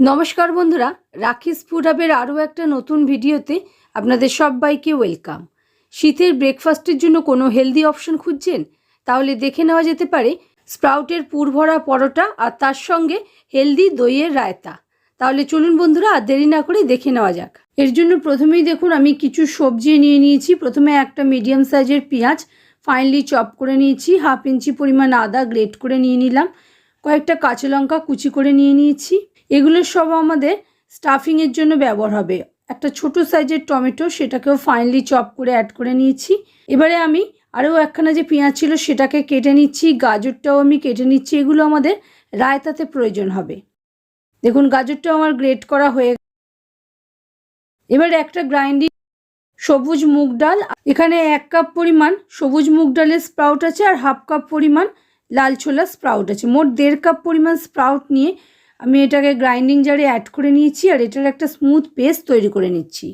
নমস্কার বন্ধুরা, রাখিস ফুড হাবের আরও একটা নতুন ভিডিওতে আপনাদের সবাইকে ওয়েলকাম। শীতের ব্রেকফাস্টের জন্য কোনো হেলদি অপশন খুঁজছেন? তাহলে দেখে নেওয়া যেতে পারে স্প্রাউটের পুরভরা পরোটা আর তার সঙ্গে হেলদি দইয়ের রায়তা। তাহলে চলুন বন্ধুরা, আর দেরি না করে দেখে নেওয়া যাক। এর জন্য প্রথমেই দেখুন, আমি কিছু সবজি নিয়ে নিয়েছি। প্রথমে একটা মিডিয়াম সাইজের পেঁয়াজ ফাইনলি চপ করে নিয়েছি। হাফ ইঞ্চি পরিমাণ আদা গ্রেট করে নিয়ে নিলাম। কয়েকটা কাঁচা লঙ্কা কুচি করে নিয়ে নিয়েছি। এগুলো সব আমাদের স্টাফিংয়ের জন্য ব্যবহার হবে। একটা ছোট সাইজের টমেটো, সেটাকেও ফাইনলি চপ করে অ্যাড করে নিয়েছি। এবারে আমি আরও একখানা যে পেঁয়াজ ছিল, সেটাকে কেটে নিচ্ছি। গাজরটাও আমি কেটে নিচ্ছি। এগুলো আমাদের রায়তাতে প্রয়োজন হবে। দেখুন, গাজরটাও আমার গ্রেট করা হয়ে এবারে একটা গ্রাইন্ডিং সবুজ মুগ ডাল। এখানে এক কাপ পরিমাণ সবুজ মুগ ডালের স্প্রাউট আছে আর হাফ কাপ পরিমাণ লাল ছোলা স্প্রাউট আছে। মোট দেড় কাপ পরিমাণ স্প্রাউট নিয়ে আমি এটাকে গ্রাইন্ডিং জারে অ্যাড করে নিয়েছি আর এটার একটা স্মুথ পেস্ট তৈরি করে নিচ্ছি।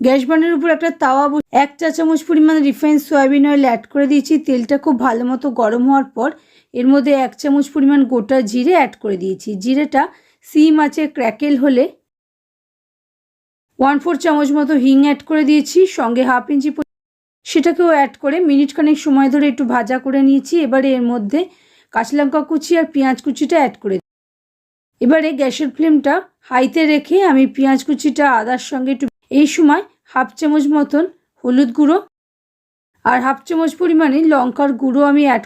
গ্যাস বানের উপর একটা তাওয়া এক চা চামচ পরিমাণ রিফাইন সয়াবিন অয়েল অ্যাড করে দিয়েছি। তেলটা খুব ভালো মতো গরম হওয়ার পর এর মধ্যে এক চামচ পরিমাণ গোটা জিরে অ্যাড করে দিয়েছি। জিরেটা সিম আছে ক্র্যাকেল হলে। ওয়ান ফোর চামচ মতো হিং অ্যাড করে দিয়েছি। সঙ্গে হাফ ইঞ্চি সেটাকেও অ্যাড করে মিনিট খানেক সময় ধরে একটু ভাজা করে নিয়েছি। এবারে এর মধ্যে কাঁচা লঙ্কা কুচি আর পেঁয়াজ কুচিটা অ্যাড করে এবারে গ্যাসের ফ্লেমটা হাইতে রেখে আমি পেঁয়াজ কুচিটা আদার সঙ্গে একটু এই সময় হাফ চামচ মতন হলুদ গুঁড়ো আর হাফ চামচ পরিমাণে লঙ্কার গুঁড়ো আমি অ্যাড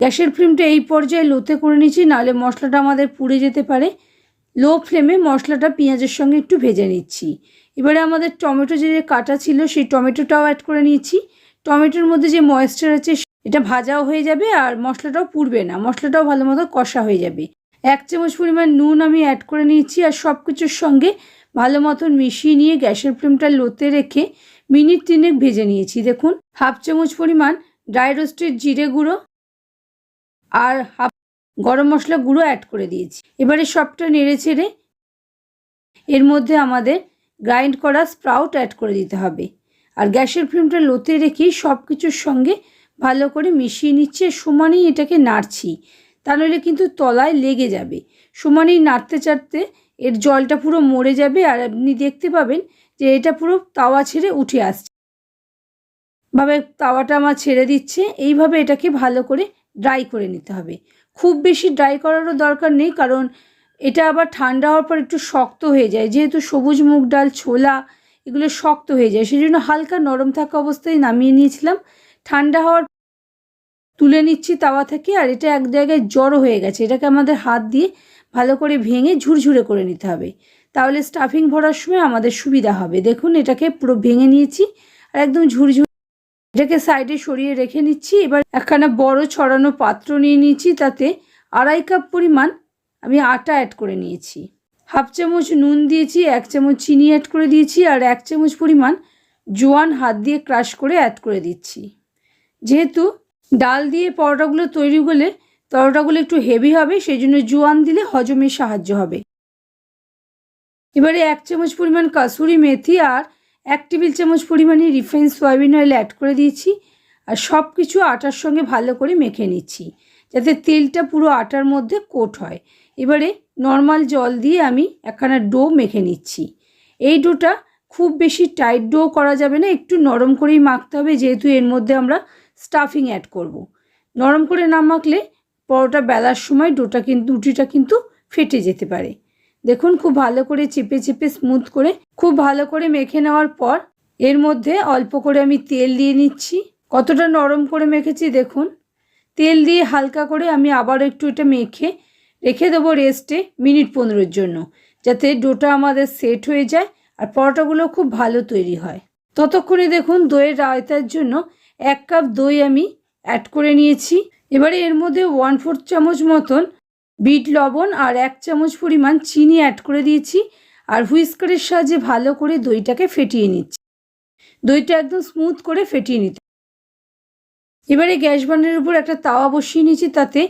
গ্যাসের ফ্লেমটা এই পর্যায়ে লোতে করে নিচ্ছি, নাহলে মশলাটা আমাদের পুড়ে যেতে পারে। লো ফ্লেমে মশলাটা পেঁয়াজের সঙ্গে একটু ভেজে নিচ্ছি। এবারে আমাদের টমেটো যে কাটা ছিল, সেই টমেটোটাও অ্যাড করে নিয়েছি টমেটোর মধ্যে যে ময়েশ্চার আছে এটা ভাজাও হয়ে যাবে আর মশলাটাও পুড়বে না। মশলাটাও ভালো মতো কষা হয়ে যাবে। এক চামচ পরিমাণ নুন আমি অ্যাড করে নিয়েছি আর সব কিছুর সঙ্গে ভালো মতন মিশিয়ে নিয়ে গ্যাসের ফ্লেমটা লোতে রেখে মিনিট তিনেক ভেজে নিয়েছি। দেখুন, হাফ চামচ পরিমাণ ড্রাই রোস্টেড জিরে গুঁড়ো আর হাফ গরম মশলা গুঁড়ো অ্যাড করে দিয়েছি। এবারে সবটা নেড়ে ছেড়ে এর মধ্যে আমাদের গ্রাইন্ড করা স্প্রাউট অ্যাড করে দিতে হবে। আর গ্যাসের ফ্লেমটা লোতে রেখে সব কিছুর সঙ্গে ভালো করে মিশিয়ে নিচ্ছে, সমানেই এটাকে নাড়ছি। তা নইলে কিন্তু তলায় লেগে যাবে। সমানেই নাড়তে চাড়তে এর জলটা পুরো মরে যাবে আর আপনি দেখতে পাবেন যে এটা পুরো তাওয়া ছেড়ে উঠে আসছে। ভাবে তাওয়াটা আমার ছেড়ে দিচ্ছে। এইভাবে এটাকে ভালো করে ড্রাই করে নিতে হবে। খুব বেশি ড্রাই করারও দরকার নেই কারণ এটা আবার ঠান্ডা হওয়ার পর একটু শক্ত হয়ে যায়। যেহেতু সবুজ মুগ ডাল, ছোলা এগুলো শক্ত হয়ে যায়। সেই জন্য হালকা নরম থাকা অবস্থায় নামিয়ে নিয়েছিলাম। ঠান্ডা হওয়ার তুলে নিচ্ছি তাওয়া থেকে, আর এটা এক জায়গায় জড়ো হয়ে গেছে। এটাকে আমাদের হাত দিয়ে ভালো করে ভেঙে ঝুরঝুরে করে নিতে হবে। তাহলে স্টাফিং ভরার সময় আমাদের সুবিধা হবে। দেখুন, এটাকে পুরো ভেঙে নিয়েছি, আর একদম ঝুরঝুর। এটাকে সাইডে সরিয়ে রেখে নিচ্ছি। এবার একখানা বড় ছড়ানো পাত্র নিয়ে নিয়েছি, তাতে আড়াই কাপ পরিমাণ আমি আটা অ্যাড করে নিয়েছি। হাফ চামচ নুন দিয়েছি, এক চামচ চিনি অ্যাড করে দিয়েছি, আর এক চামচ পরিমাণ জোয়ান হাত দিয়ে ক্রাশ করে অ্যাড করে দিচ্ছি। যেহেতু ডাল দিয়ে পরোটাগুলো তৈরি করলে পরোটাগুলো একটু হেভি হবে সেই জন্য জোয়ান দিলে হজমে সাহায্য হবে। এবারে এক চামচ পরিমাণ কাসুরি মেথি আর এক টেবিল চামচ পরিমাণে রিফাইন সয়াবিন অয়েল অ্যাড করে দিয়েছি। আর সব কিছু আটার সঙ্গে ভালো করে মেখে নিচ্ছি, যাতে তেলটা পুরো আটার মধ্যে কোট হয়। এবারে নর্মাল জল দিয়ে আমি একখানা ডো মেখে নিচ্ছি। এই ডোটা খুব বেশি টাইট ডো করা যাবে না, একটু নরম করেই মাখতে হবে, যেহেতু এর মধ্যে আমরা স্টাফিং অ্যাড করব। নরম করে না মাখলে পরোটা বেলার সময় ডোটা কিন্তু রুটিটা কিন্তু ফেটে যেতে পারে। দেখুন খুব ভালো করে চেপে চেপে স্মুথ করে, খুব ভালো করে মেখে নেওয়ার পর এর মধ্যে অল্প করে আমি তেল দিয়ে নিচ্ছি। কতটা নরম করে মেখেছি দেখুন। তেল দিয়ে হালকা করে আমি আবারও একটু এটা মেখে রেখে দেবো রেস্টে মিনিট পনেরোর জন্য, যাতে ডোটা আমাদের সেট হয়ে যায় আর পরোটাগুলো খুব ভালো তৈরি হয়। ততক্ষণে দেখুন দইয়ের রায়তার জন্য এক কাপ দই আমি অ্যাড করে নিয়েছি। এবারে এর মধ্যে ওয়ান ফোর্থ চামচ মতন বিট লবণ আর এক চামচ পরিমাণ চিনি অ্যাড করে দিয়েছি আর হুইস্কারের সাহায্যে ভালো করে দইটাকে ফেটিয়ে নিচ্ছি। দইটা একদম স্মুথ করে ফেটিয়ে নিতে এবারে গ্যাস বানের উপর একটা তাওয়া বসিয়ে নিয়েছি, তাতে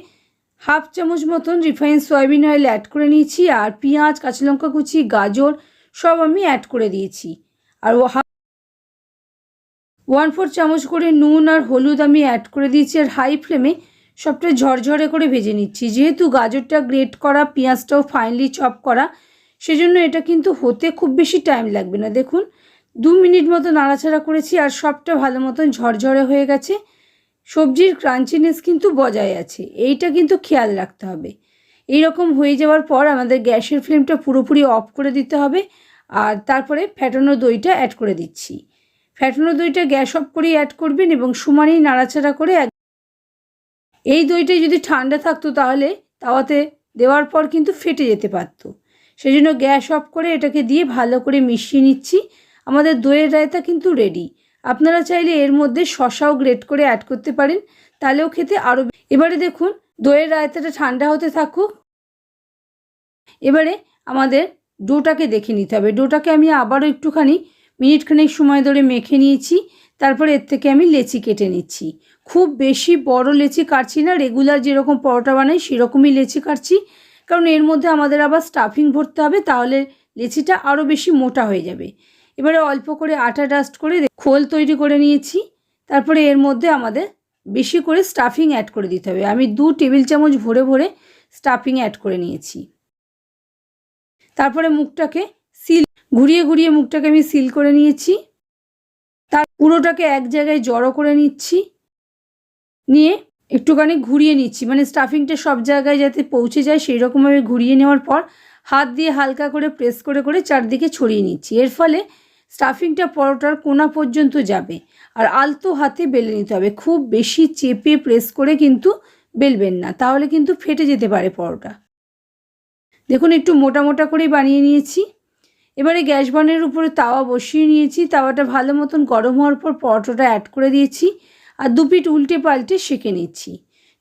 হাফ চামচ মতন রিফাইন সয়াবিন অয়েল অ্যাড করে নিয়েছি আর পেঁয়াজ, কাঁচা লঙ্কা কুচি, গাজর সব আমি অ্যাড করে দিয়েছি। আর ও ওয়ান ফোর চামচ করে নুন আর হলুদ আমি অ্যাড করে দিয়েছি আর হাই ফ্লেমে সবটা ঝরঝরে করে ভেজে নিচ্ছি। যেহেতু গাজরটা গ্রেট করা, পেঁয়াজটাও ফাইনলি চপ করা, সেজন্য এটা কিন্তু হতে খুব বেশি টাইম লাগবে না। দেখুন, দু মিনিট মতো নাড়াচাড়া করেছি আর সবটা ভালো মতন ঝরঝরে হয়ে গেছে। সবজির ক্রাঞ্চিনেস কিন্তু বজায় আছে, এইটা কিন্তু খেয়াল রাখতে হবে। এই রকম হয়ে যাওয়ার পর আমাদের গ্যাসের ফ্লেমটা পুরোপুরি অফ করে দিতে হবে আর তারপরে ফ্যাটানো দইটা অ্যাড করে দিচ্ছি। ফ্যাটানো দইটা গ্যাস অফ করেই অ্যাড করবেন এবং সমানেই নাড়াচাড়া করে এই দইটা যদি ঠান্ডা থাকতো তাহলে তাওয়াতে দেওয়ার পর কিন্তু ফেটে যেতে পারতো। সেই জন্য গ্যাস অফ করে এটাকে দিয়ে ভালো করে মিশিয়ে নিচ্ছি। আমাদের দইয়ের রায়তা কিন্তু রেডি আপনারা চাইলে এর মধ্যে শশাও গ্রেট করে অ্যাড করতে পারেন, তাহলেও খেতে আরও এবারে দেখুন, দইয়ের রায়তাটা ঠান্ডা হতে থাকুক। এবারে আমাদের ডোটাকে দেখে নিতে হবে। ডোটাকে আমি আবারও একটুখানি মিনিটখানেক সময় ধরে মেখে নিয়েছি, তারপরে এর থেকে আমি লেচি কেটে নিচ্ছি। খুব বেশি বড় লেচি কাটছি না রেগুলার যেরকম পরোটা বানাই সেরকমই লেচি কাটছি। কারণ এর মধ্যে আমাদের আবার স্টাফিং ভরতে হবে, তাহলে লেচিটা আরও বেশি মোটা হয়ে যাবে। এবারে অল্প করে আটা ডাস্ট করে খোল তৈরি করে নিয়েছি। তারপরে এর মধ্যে আমাদের বেশি করে স্টাফিং অ্যাড করে দিতে হবে। আমি দু টেবিল চামচ ভরে ভরে স্টাফিং অ্যাড করে নিয়েছি। তারপরে মুখটাকে ঘুরিয়ে ঘুরিয়ে মুখটাকে আমি সিল করে নিয়েছি। তার পুরোটাকে এক জায়গায় জড়ো করে নিচ্ছি। নিয়ে একটুখানি ঘুরিয়ে নিচ্ছি। মানে স্টাফিংটা সব জায়গায় যাতে পৌঁছে যায় সেই রকমভাবে ঘুরিয়ে নেওয়ার পর হাত দিয়ে হালকা করে প্রেস করে করে চারদিকে ছড়িয়ে নিচ্ছি। এর ফলে স্টাফিংটা পরোটার কোনা পর্যন্ত যাবে আর আলতো হাতে বেলে নিতে হবে। খুব বেশি চেপে প্রেস করে কিন্তু বেলবেন না, তাহলে কিন্তু ফেটে যেতে পারে পরোটা। দেখুন, একটু মোটা মোটা করেই বানিয়ে নিয়েছি। এবারে গ্যাস বানের উপরে তাওয়া বসিয়ে নিয়েছি। তাওয়াটা ভালো মতন গরম হওয়ার পর পরোটাটা অ্যাড করে দিয়েছি আর দু পিঠ উল্টে পাল্টে সেঁকে নিচ্ছি।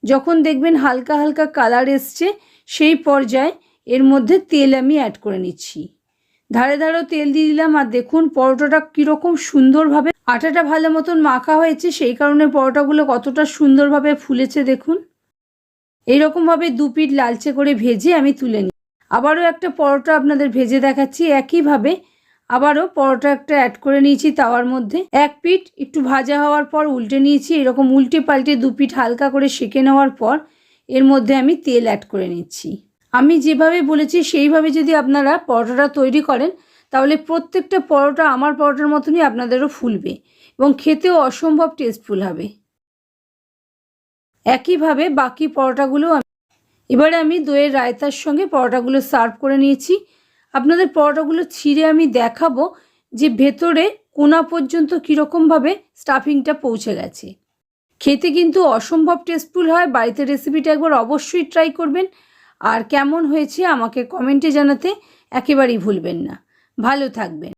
যখন দেখবেন হালকা হালকা কালার এসছে, সেই পর্যায়ে এর মধ্যে তেল আমি অ্যাড করে নিচ্ছি। ধারে ধারেও তেল দিয়ে দিলাম আর দেখুন পরোটাটা কীরকম সুন্দরভাবে আটাটা ভালো মতন মাখা হয়েছে, সেই কারণে পরোটাগুলো কতটা সুন্দরভাবে ফুলেছে দেখুন। এইরকমভাবে দু পিঠ লালচে করে ভেজে আমি তুলে নিই আবারও একটা পরোটা আপনাদের ভেজে দেখাচ্ছি, একইভাবে আবারও পরোটা একটা অ্যাড করে নিয়েছি তাওয়ার মধ্যে। এক পিঠ একটু ভাজা হওয়ার পর উল্টে নিয়েছি, এরকম উল্টে পাল্টে দু পিঠ হালকা করে সেঁকে নেওয়ার পর এর মধ্যে আমি তেল অ্যাড করে নিচ্ছি। আমি যেভাবে বলেছি সেইভাবে যদি আপনারা পরোটাটা তৈরি করেন, তাহলে প্রত্যেকটা পরোটা আমার পরোটার মতনই আপনাদেরও ফুলবে এবং খেতেও অসম্ভব টেস্টফুল হবে। একইভাবে বাকি পরোটাগুলো এবারে আমি দইয়ের রায়তার সঙ্গে পরোটাগুলো সার্ভ করে নিয়েছি। আপনাদের পরোটাগুলো ছিঁড়ে আমি দেখাবো যে ভেতরে কোনা পর্যন্ত কীরকমভাবে স্টাফিংটা পৌঁছে গেছে। খেতে কিন্তু অসম্ভব টেস্টফুল হয়, বাড়িতে রেসিপিটা একবার অবশ্যই ট্রাই করবেন। আর কেমন হয়েছে আমাকে কমেন্টে জানাতে একেবারেই ভুলবেন না। ভালো থাকবেন।